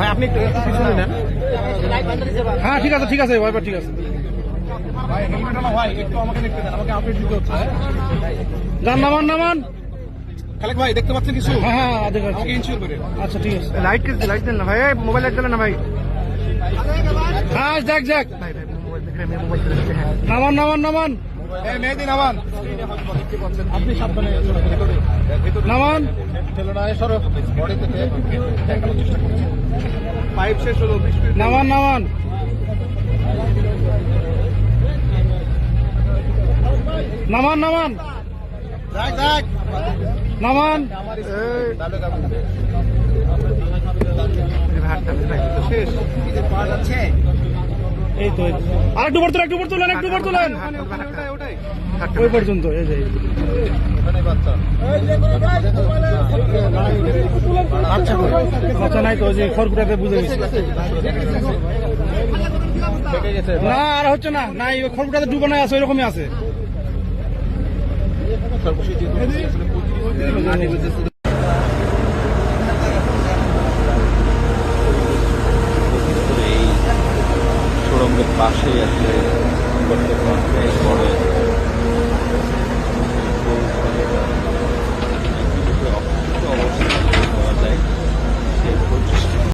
ভাই আপনি পিছনে নেন। হ্যাঁ ঠিক আছে ঠিক আছে ওয়াইপার ঠিক আছে। ভাই হেলমেট না ভাই একটু আমাকে দেখতে দেন আমাকে আপডেট দিতে হচ্ছে যান নামান নামান। খালেক ভাই দেখতে পাচ্ছেন কিছু? হ্যাঁ হ্যাঁ দেখে করে। আচ্ছা ঠিক আছে। লাইট লাইট দেন না ভাই মোবাইল লাইট দেন না ভাই। হ্যাঁ যাক যাক নামান নামান নামান। এই মেহেদি নামান। আপনি সাবধানে নামান। পাইপ শেষ হলো নামান নামান। নামান নামান। নামান। শেষ। এই তো আর একটু পর তোলেন, একটু পর তোলেন, একটু পর তোলেন। ওই পর্যন্ত, এই যে নাই তো যে বুঝে না, আর হচ্ছে না, নাই, ওই খড়কুটাতে ডুবানো আছে ওই রকমই আছে। সুড়ঙ্গের পাশেই আছে বর্তমানে বড়